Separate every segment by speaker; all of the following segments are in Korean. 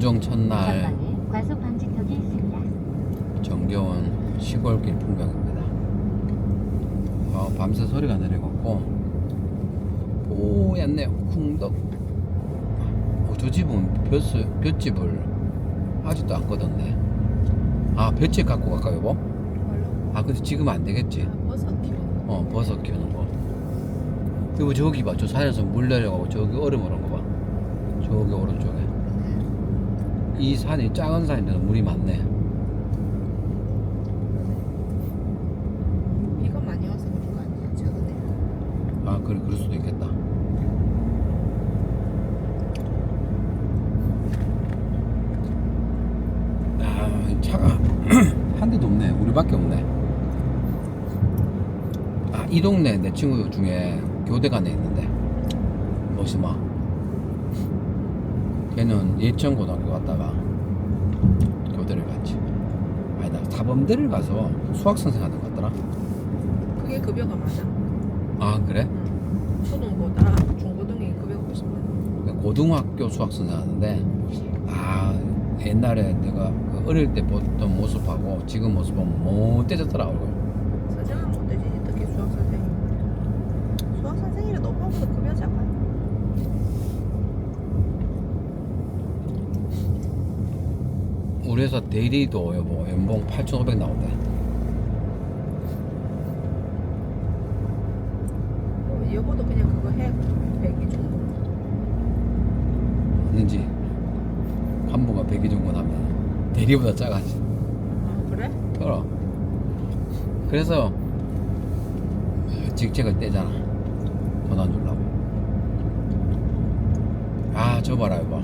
Speaker 1: 구정 첫날
Speaker 2: 전방에 과속 방지턱이 있습니다.
Speaker 1: 정겨운 시골길 풍경입니다. 어, 밤새 소리가 내려갔고 뽀얗네 쿵덕 어, 저 집은 볏, 볏집을 아직도 안 꺼뒀네 아 볏집 갖고 갈까 여보? 아 근데 지금 안 되겠지
Speaker 3: 버섯 키우는 거.
Speaker 1: 어 버섯 키우는 거 그리고 저기 봐 저 산에서 물 내려가고 저기 얼음 오는 거 봐 저기 오른쪽에 이 산이 작은 산인데도 물이 많네.
Speaker 3: 비가 많이 와서 그런 거 아니야? 최근에.
Speaker 1: 아 그래 그럴 수도 있겠다. 아 차가 한 대도 없네. 우리밖에 없네. 아 이 동네 내 친구 중에 교대간에 있는데. 머시마 걔는 예천 고등학교 갔다가 교대를 갔지 아니다 사범대를 가서 수학 선생 하는 것 같더라
Speaker 3: 그게 급여가 맞아.
Speaker 1: 아 그래?
Speaker 3: 응. 초등보다 중고등이 급여가 훨씬 많아.
Speaker 1: 고등학교 수학 선생 하는데 아 옛날에 내가 그 어릴 때 보던 모습하고 지금 모습 보면 못 떼졌더라 얼굴
Speaker 3: 선생은 못 되지. 특히 수학 선생님. 수학 선생이라 너무하고도 급여 작아.
Speaker 1: 우리 회사 대리도 여보 연봉 8,500 나온대
Speaker 3: 어, 여보도 그냥 그거 해. 백이 정도.
Speaker 1: 맞는지. 간부가 100이 정도 하면 대리보다 작아지.
Speaker 3: 아 그래?
Speaker 1: 그럼. 그래서 직책을 떼잖아. 돈 안 주려고. 아 저 봐라 여보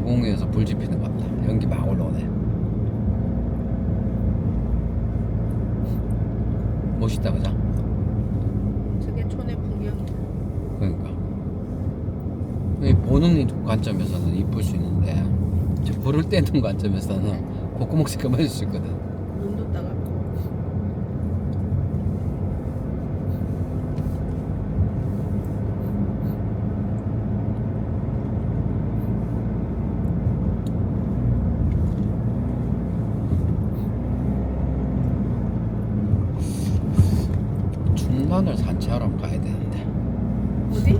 Speaker 1: 어 아궁이에서 불 지피는 것 같다. 연기 막 올라오네. 멋있다 그자
Speaker 3: 저게 촌의 풍경이다.
Speaker 1: 그러니까. 이 보는 관점에서는 이쁠 수 있는데 저 불을 떼는 관점에서는 콧구멍 시커매질 수 있거든
Speaker 3: 눈도 따갑고.
Speaker 1: 춘난을 산책하러 가야 되는데
Speaker 3: 어디?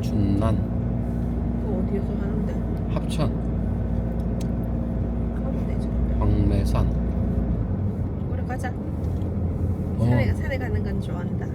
Speaker 1: 춘난
Speaker 3: 그 어디에서 하는데?
Speaker 1: 합천
Speaker 3: 가면.
Speaker 1: 황매산
Speaker 3: 그래 가자.
Speaker 1: 어,
Speaker 3: 산에 산에 가는 건 좋아한다.